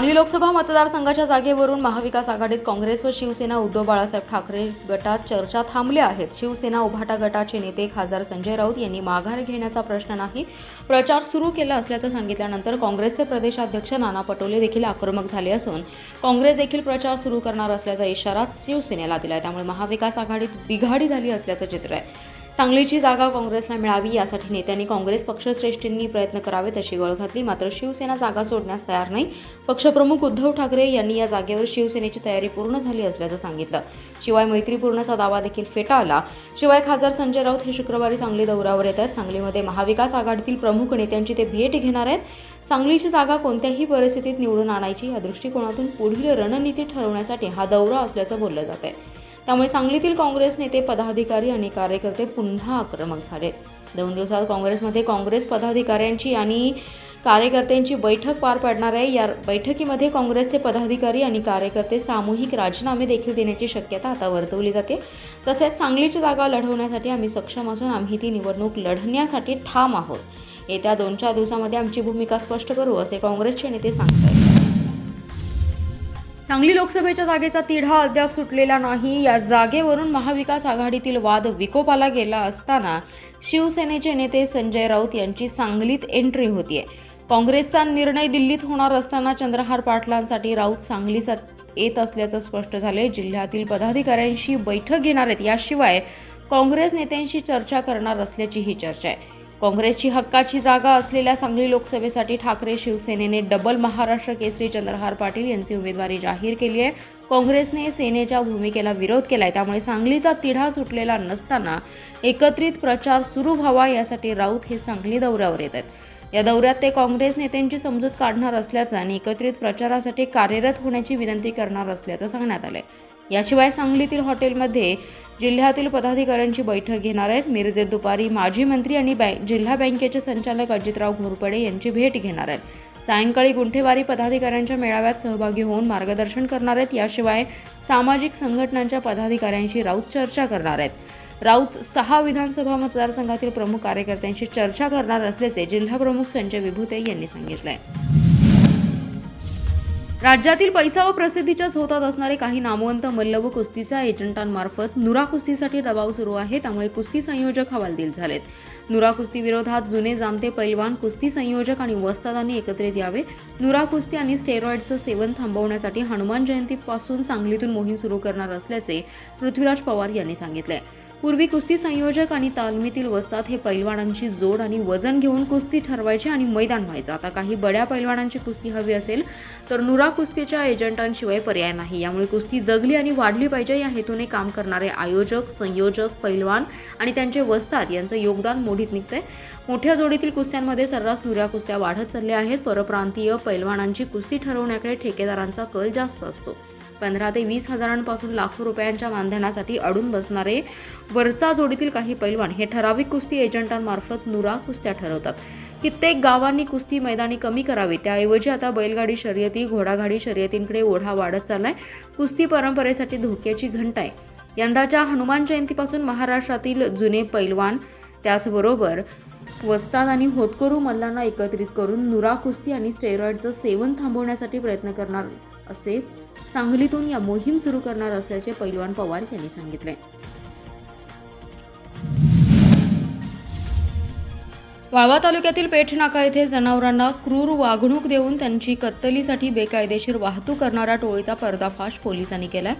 सांगली लोकसभा मतदारसंघाच्या जागेवरून महाविकास आघाडीत काँग्रेस व शिवसेना उद्धव बाळासाहेब ठाकरे गटात चर्चा थांबल्या आहेत. शिवसेना उभाटा गटाचे नेते खासदार संजय राऊत यांनी माघार घेण्याचा प्रश्न नाही प्रचार सुरू केला असल्याचं सांगितल्यानंतर काँग्रेसचे प्रदेशाध्यक्ष नाना पटोले देखील आक्रमक झाले असून काँग्रेस देखील प्रचार सुरू करणार असल्याचा इशारा शिवसेनेला दिला त्यामुळे महाविकास आघाडीत बिघाडी झाली असल्याचं चित्र आहे. सांगलीची जागा काँग्रेसला मिळावी यासाठी नेत्यांनी काँग्रेस पक्षश्रेष्ठींनी प्रयत्न करावेत अशी गळ घातली. मात्र शिवसेना जागा सोडण्यास तयार नाही. पक्षप्रमुख उद्धव ठाकरे यांनी या जागेवर शिवसेनेची तयारी पूर्ण झाली असल्याचं सांगितलं. शिवाय मैत्रीपूर्णचा दावा देखील फेटाळला शिवाय खासदार संजय राऊत हे शुक्रवारी सांगली दौऱ्यावर येत आहेत. सांगलीमध्ये महाविकास आघाडीतील प्रमुख नेत्यांची ते भेट घेणार आहेत. सांगलीची जागा कोणत्याही परिस्थितीत निवडून आणायची या दृष्टिकोनातून पुढील रणनीती ठरवण्यासाठी हा दौरा असल्याचं बोललं जात आहे. त्यामुळे सांगलीतील काँग्रेस नेते पदाधिकारी आणि कार्यकर्ते पुन्हा आक्रमक झाले. दोन दिवसात काँग्रेसमध्ये काँग्रेस पदाधिकाऱ्यांची आणि कार्यकर्त्यांची बैठक पार पडणार आहे. या बैठकीमध्ये काँग्रेसचे पदाधिकारी आणि कार्यकर्ते सामूहिक राजीनामे देखील देण्याची शक्यता आता वर्तवली जाते. तसेच सांगलीची जागा लढवण्यासाठी आम्ही सक्षम असून आम्ही ती निवडणूक लढण्यासाठी ठाम आहोत. येत्या दोन चार दिवसामध्ये आमची भूमिका स्पष्ट करू असे काँग्रेसचे नेते सांगतात सांगली लोकसभेच्या जागेचा तिढा अद्याप सुटलेला नाही. या जागेवरून महाविकास आघाडीतील वाद विकोपाला गेला असताना शिवसेनेचे नेते संजय राऊत यांची सांगलीत एंट्री होतीये. काँग्रेसचा निर्णय दिल्लीत होणार असताना चंद्रहार पाटलांसाठी राऊत सांगलीत येत असल्याचं स्पष्ट झाले जिल्ह्यातील पदाधिकाऱ्यांशी बैठक घेणार आहेत. याशिवाय काँग्रेस नेत्यांशी चर्चा करणार असल्याचीही चर्चा आहे. काँग्रेसची हक्काची जागा असलेल्या सांगली लोकसभेसाठी ठाकरे शिवसेनेने डबल महाराष्ट्र केसरी चंद्रहार पाटील यांची उमेदवारी जाहीर केली आहे. काँग्रेसने सेनेच्या भूमिकेला विरोध केलाय त्यामुळे सांगलीचा तिढा सुटलेला नसताना एकत्रित प्रचार सुरू व्हावा यासाठी राऊत हे सांगली दौऱ्यावर येत आहेत. या दौऱ्यात ते काँग्रेस नेत्यांची समजूत काढणार असल्याचं आणि एकत्रित प्रचारासाठी कार्यरत होण्याची विनंती करणार असल्याचं सांगण्यात आलं आहे याशिवाय सांगलीतील हॉटेलमध्ये जिल्ह्यातील पदाधिकाऱ्यांची बैठक घेणार आहेत. मिरजेत दुपारी माजी मंत्री आणि बँक जिल्हा बँकेचे संचालक अजितराव घोरपडे यांची भेट घेणार आहेत. सायंकाळी गुंठेवारी पदाधिकाऱ्यांच्या मेळाव्यात सहभागी होऊन मार्गदर्शन करणार आहेत. याशिवाय सामाजिक संघटनांच्या पदाधिकाऱ्यांशी राऊत चर्चा करणार आहेत. राऊत सहा विधानसभा मतदारसंघातील प्रमुख कार्यकर्त्यांशी चर्चा करणार असल्याचे जिल्हाप्रमुख संजय विभूते यांनी सांगितलं आहे राज्यातील पैसा व प्रसिद्धीच्याच होतात असणारे काही नामवंत मल्ल व कुस्तीच्या एजंटांमार्फत नुरा कुस्तीसाठी दबाव सुरू आहे त्यामुळे कुस्ती संयोजक हवालदिल झालेत. नुरा कुस्ती विरोधात जुने जाणते पैलवान कुस्ती संयोजक आणि वस्तादांनी एकत्रित यावे. नुरा कुस्ती आणि स्टेरॉइडचं सेवन थांबवण्यासाठी हनुमान जयंतीपासून सांगलीतून मोहीम सुरू करणार असल्याचे पृथ्वीराज पवार यांनी सांगितले पूर्वी कुस्ती संयोजक आणि तालमीतील वस्तात हे पैलवानांची जोड आणि वजन घेऊन कुस्ती ठरवायचे आणि मैदान व्हायचं. आता काही बड्या पैलवानांची कुस्ती हवी असेल तर नुरा कुस्तीच्या एजंटांशिवाय पर्याय नाही. यामुळे कुस्ती जगली आणि वाढली पाहिजे. या हेतूने काम करणारे आयोजक संयोजक पैलवान आणि त्यांचे वस्तात यांचं योगदान मोठीत निघतंय. मोठ्या जोडीतील कुस्त्यांमध्ये सर्रास नुऱ्या कुस्त्या वाढत चालल्या आहेत. परप्रांतीय पैलवानांची कुस्ती ठरवण्याकडे ठेकेदारांचा कल जास्त असतो. पंधरा ते वीस हजारांपासून लाखो रुपयांच्या मानधनासाठी अडून बसणारे वरचा जोडीतील काही पैलवान हे ठराविक कुस्ती एजंटांमार्फत नुरा कुस्त्या ठरवतात. कित्येक गावांनी कुस्ती मैदानी कमी करावी त्याऐवजी आता बैलगाडी शर्यती घोडागाडी शर्यतींकडे ओढा वाढत चाललाय. कुस्ती परंपरेसाठी धोक्याची घंटा आहे यंदाच्या हनुमान जयंतीपासून महाराष्ट्रातील जुने पैलवान त्याचबरोबर वस्ताद आणि होतकरू मल्लांना एकत्रित करून नुरा कुस्ती आणि स्टेरॉइडचं सेवन थांबवण्यासाठी प्रयत्न करणार असे सांगलीतून या मोहीम सुरू करणार असल्याचे पैलवान पवार यांनी सांगितले. वाळवा तालुक्यातील पेठ नाका येथे जनावरांना क्रूर वागणूक देऊन त्यांची कत्तलीसाठी बेकायदेशीर वाहतूक करणाऱ्या टोळीचा पर्दाफाश पोलिसांनी केलाय.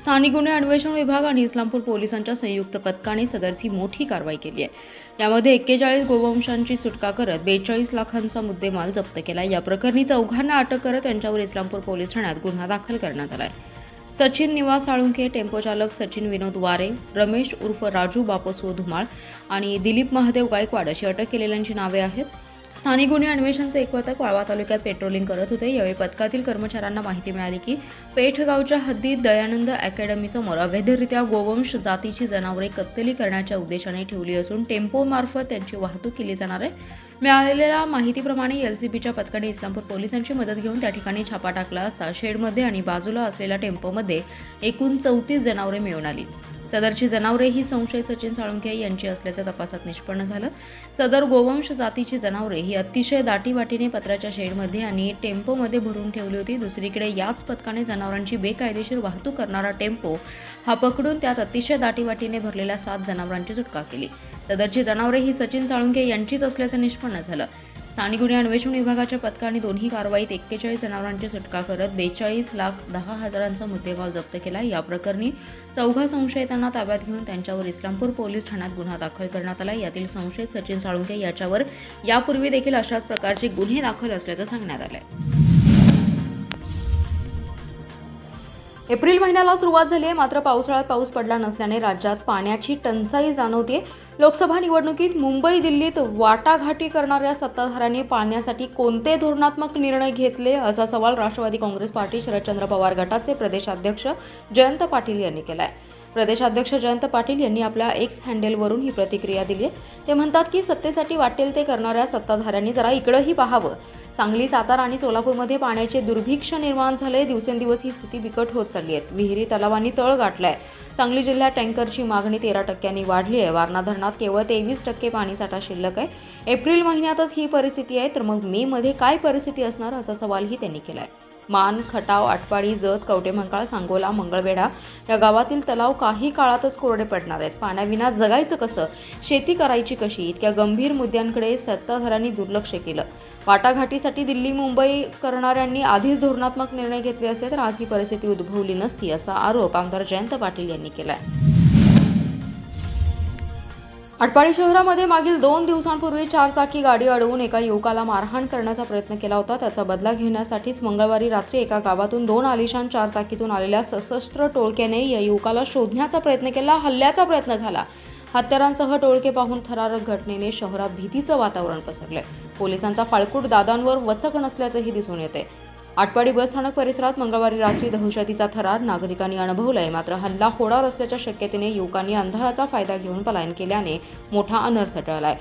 स्थानिक गुन्हे अन्वेषण विभाग आणि इस्लामपूर पोलिसांच्या संयुक्त पथकाने सदरची मोठी कारवाई केली आहे. यामध्ये एक्केचाळीस गोवंशांची सुटका करत बेचाळीस लाखांचा मुद्देमाल जप्त केला या प्रकरणी चौघांना अटक करत त्यांच्यावर इस्लामपूर पोलीस ठाण्यात गुन्हा दाखल करण्यात आला आहे सचिन निवास साळुंखे टेम्पो चालक सचिन विनोद वारे रमेश उर्फ राजू बापसो धुमाळ आणि दिलीप महादेव गायकवाड अशी अटक केलेल्यांची नावे आहेत. स्थानिक गुन्हे अन्वेषणचे एक पथक वाळवा तालुक्यात पेट्रोलिंग करत होते. यावेळी पथकातील कर्मचाऱ्यांना माहिती मिळाली की पेठगावच्या हद्दीत दयानंद अकॅडमीसमोर अवैधरित्या गोवंश जातीची जनावरे कत्तली करण्याच्या उद्देशाने ठेवली असून टेम्पोमार्फत त्यांची वाहतूक केली जाणार आहे. मिळालेल्या माहितीप्रमाणे एलसीबीच्या पथकाने इस्लामपूर पोलिसांची मदत घेऊन त्या ठिकाणी छापा टाकला असता शेडमध्ये आणि बाजूला असलेल्या टेम्पोमध्ये एकूण चौतीस जनावरे मिळून आली. सदरची जनावरे ही संशय सचिन साळुंखे यांची असल्याचं तपासात निष्पन्न झालं. सदर गोवंश जातीची जनावरे ही अतिशय दाटीवाटीने पत्राच्या शेडमध्ये आणि टेम्पोमध्ये भरून ठेवली होती. दुसरीकडे याच पथकाने जनावरांची बेकायदेशीर वाहतूक करणारा टेम्पो हा पकडून त्यात अतिशय दाटीवाटीने भरलेल्या सात जनावरांची सुटका केली. सदरची जनावरे ही सचिन साळुंखे यांचीच असल्याचं निष्पन्न झालं. स्थानिक गुन्हे अन्वेषण विभागाच्या पथकाने दोन्ही कारवाईत एक्केचाळीस जनावरांची सुटका करत बेचाळीस लाख दहा हजारांचा मुद्देमाल जप्त केला. या प्रकरणी चौघा संशयितांना ताब्यात घेऊन त्यांच्यावर इस्लामपूर पोलीस ठाण्यात गुन्हा दाखल करण्यात आला. यातील संशयित सचिन साळुंके याच्यावर यापूर्वी देखील अशाच प्रकारचे गुन्हे दाखल असल्याचं सांगण्यात आलंय. एप्रिल महिन्याला सुरुवात झाली आहे. मात्र पावसाळ्यात पाऊस पडला नसल्याने राज्यात पाण्याची टंचाई जाणवते लोकसभा निवडणुकीत मुंबई दिल्लीत वाटाघाटी करणाऱ्या सत्ताधाऱ्यांनी पाण्यासाठी कोणते धोरणात्मक निर्णय घेतले असा सवाल राष्ट्रवादी काँग्रेस पार्टी शरदचंद्र पवार गटाचे प्रदेशाध्यक्ष जयंत पाटील यांनी केला आहे प्रदेशाध्यक्ष जयंत पाटील यांनी आपल्या एक्स हँडेलवरून ही प्रतिक्रिया दिली आहे. ते म्हणतात की सत्तेसाठी वाटेल ते करणाऱ्या सत्ताधाऱ्यांनी जरा इकडंही पाहावं. सांगली सातारा आणि सोलापूरमध्ये पाण्याचे दुर्भिक्ष निर्माण झाले दिवसेंदिवस ही स्थिती बिकट होत चालली आहे. विहिरी तलावांनी तळ गाठलाय. सांगली जिल्ह्यात टँकरची मागणी तेरा टक्क्यांनी वाढली आहे. वारणा धरणात केवळ तेवीस टक्के पाणीसाठा शिल्लक आहे. एप्रिल महिन्यातच ही परिस्थिती आहे तर मग मे मध्ये काय परिस्थिती असणार असा सवालही त्यांनी केला आहे मान खटाव आटपाडी जत कवटेमंकाळ सांगोला मंगळवेढा या गावातील तलाव काही काळातच कोरडे पडणार आहेत. पाण्याविना जगायचं कसं? शेती करायची कशी? इतक्या गंभीर मुद्द्यांकडे सत्ताधाऱ्यांनी दुर्लक्ष केलं. वाटाघाटीसाठी दिल्ली मुंबई करणाऱ्यांनी आधीच धोरणात्मक निर्णय घेतले असते तर आज ही परिस्थिती उद्भवली नसती असा आरोप आमदार जयंत पाटील यांनी केला आहे आटपाडी शहरामध्ये मागील दोन दिवसांपूर्वी चारचाकी गाडी अडवून एका युवकाला मारहाण करण्याचा प्रयत्न केला होता. त्याचा बदला घेण्यासाठीच मंगळवारी रात्री एका गावातून दोन आलिशान चारचाकीतून आलेल्या सशस्त्र टोळक्याने या युवकाला शोधण्याचा प्रयत्न केला. हल्ल्याचा प्रयत्न झाला. हत्यारांसह टोळके पाहून थरारक घटनेने शहरात भीतीचं वातावरण पसरलंय. पोलिसांचा फाळकूट दादांवर वचक नसल्याचंही दिसून येते आटपाडी बसस्थानक परिसरात मंगळवारी रात्री दहशतीचा थरार नागरिकांनी अनुभवलाय. मात्र हल्ला होणार असल्याच्या शक्यतेने युवकांनी अंधाराचा फायदा घेऊन पलायन केल्याने मोठा अनर्थ टळलाय.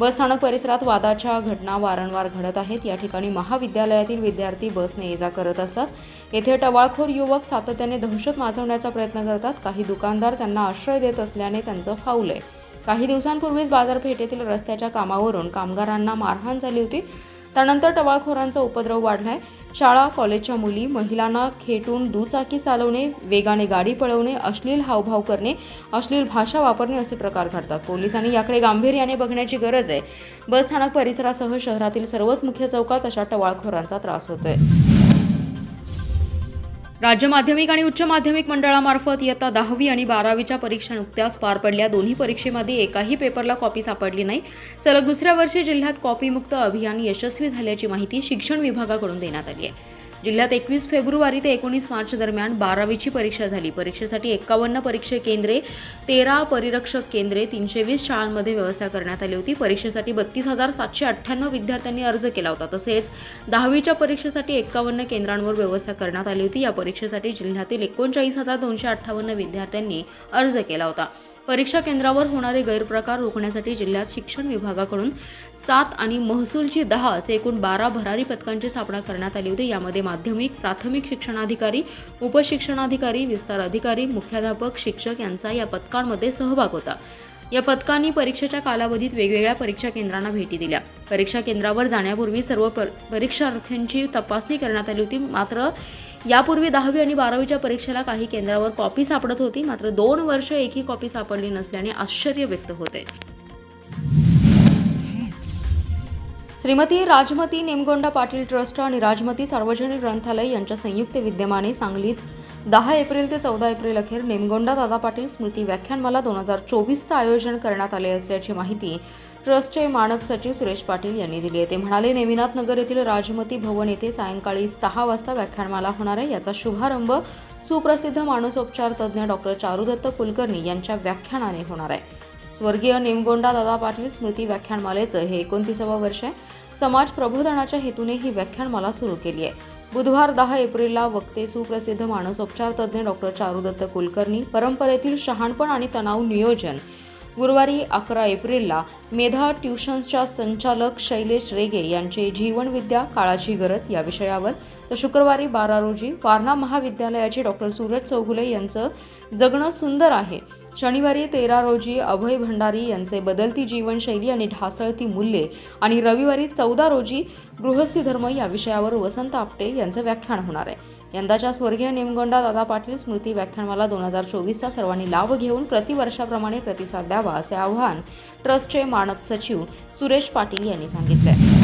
बस स्थानक परिसरात वादाच्या घटना वारंवार घडत आहेत. या ठिकाणी महाविद्यालयातील विद्यार्थी बसने ये जा करत असतात येथे टवाळखोर युवक सातत्याने दहशत माजवण्याचा प्रयत्न करतात. काही दुकानदार त्यांना आश्रय देत असल्याने त्यांचं फाऊल आहे. काही दिवसांपूर्वीच बाजारपेठेतील रस्त्याच्या कामावरून कामगारांना मारहाण झाली होती. त्यानंतर टवाळखोरांचा उपद्रव वाढलाय. शाळा कॉलेजच्या मुली महिलांना खेटून दुचाकी चालवणे वेगाने गाडी पळवणे अश्लील हावभाव करणे अश्लील भाषा वापरणे असे प्रकार घडतात. पोलिसांनी याकडे गांभीर्याने बघण्याची गरज आहे. बस स्थानक परिसरासह शहरातील सर्वच मुख्य चौकात अशा टवाळखोरांचा त्रास होतोय. राज्य माध्यमिक आणि उच्च माध्यमिक मंडळामार्फत इयत्ता दहावी आणि बारावीच्या परीक्षा नुकत्याच पार पडल्या. दोन्ही परीक्षेमध्ये एकाही पेपरला कॉपी सापडली नाही. सलग दुसऱ्या वर्षी जिल्ह्यात कॉपीमुक्त अभियान यशस्वी झाल्याची माहिती शिक्षण विभागाकडून देण्यात आली आहे. जिल्ह्यात एकवीस फेब्रुवारी ते एकोणीस मार्च दरम्यान बारावीची परीक्षा झाली. परीक्षेसाठी एक्कावन्न परीक्षा केंद्रे तेरा परिरक्षक केंद्रे तीनशे वीस शाळांमध्ये व्यवस्था करण्यात आली होती. परीक्षेसाठी बत्तीस हजार सातशे अठ्ठ्याण्णव विद्यार्थ्यांनी अर्ज केला होता. तसेच दहावीच्या परीक्षेसाठी एक्कावन्न केंद्रांवर व्यवस्था करण्यात आली होती. या परीक्षेसाठी जिल्ह्यातील एकोणचाळीस हजार दोनशे अठ्ठावन्न विद्यार्थ्यांनी अर्ज केला होता. परीक्षा केंद्रावर होणारे गैरप्रकार रोखण्यासाठी जिल्ह्यात शिक्षण विभागाकडून सात आणि महसूलची दहा असे एकूण बारा भरारी पथकांची स्थापना करण्यात आली होती. यामध्ये माध्यमिक प्राथमिक शिक्षणाधिकारी उपशिक्षणाधिकारी विस्तार अधिकारी मुख्याध्यापक शिक्षक यांचा या पथकांमध्ये सहभाग होता. या पथकांनी परीक्षेच्या कालावधीत वेगवेगळ्या परीक्षा केंद्रांना भेटी दिल्या. परीक्षा केंद्रावर जाण्यापूर्वी सर्व पर परीक्षार्थ्यांची तपासणी करण्यात आली होती. मात्र यापूर्वी दहावी आणि बारावीच्या परीक्षेला काही केंद्रावर कॉपी सापडत होती. मात्र दोन वर्ष एकही कॉपी सापडली नसल्याने आश्चर्य व्यक्त होते. श्रीमती राजमती नेमगोंडा पाटील ट्रस्ट आणि राजमती सार्वजनिक ग्रंथालय यांच्या संयुक्त विद्यमाने सांगलीत दहा एप्रिल ते चौदा एप्रिल अखेर नेमगोंडा दादा पाटील स्मृती व्याख्यानमाला दोन हजार चोवीसचं आयोजन करण्यात आले असल्याची माहिती ट्रस्टचे मानक सचिव सुरेश पाटील यांनी दिली आहे. ते म्हणाले नेमिनाथ नगर येथील राजमती भवन येथे सायंकाळी सहा वाजता व्याख्यानमाला होणार आहे. याचा शुभारंभ सुप्रसिद्ध मानसोपचार तज्ज्ञ डॉक्टर चारुदत्त कुलकर्णी यांच्या व्याख्यानाने होणार आहे. स्वर्गीय नेमगोंडा दादा पाटील स्मृती व्याख्यानमालेचं हे एकोणतीसावं वर्ष आहे. समाज प्रबोधनाच्या हेतूने ही व्याख्यानमाला सुरू केली आहे. बुधवार दहा एप्रिलला वक्ते सुप्रसिद्ध मानसोपचार तज्ज्ञ डॉक्टर चारुदत्त कुलकर्णी परंपरेतील शहाणपण आणि तणाव नियोजन. गुरुवारी अकरा एप्रिलला मेधा ट्युशन्सच्या संचालक शैलेश रेगे यांचे जीवनविद्या काळाची गरज या विषयावर. तर शुक्रवारी बारा रोजी वारणा महाविद्यालयाचे डॉक्टर सूरज चौगुले यांचं जगणं सुंदर आहे. शनिवारी तेरा रोजी अभय भंडारी यांचे बदलती जीवनशैली आणि ढासळती मूल्ये आणि रविवारी चौदा रोजी गृहस्थी धर्म या विषयावर वसंत आपटे यांचं व्याख्यान होणार आहे. यंदाच्या स्वर्गीय नेमगोंडा दादा पाटील स्मृती व्याख्यानमाला दोन हजार चोवीसचा सर्वांनी लाभ घेऊन प्रतिवर्षाप्रमाणे प्रतिसाद द्यावा असे आवाहन ट्रस्टचे मानद सचिव सुरेश पाटील यांनी सांगितले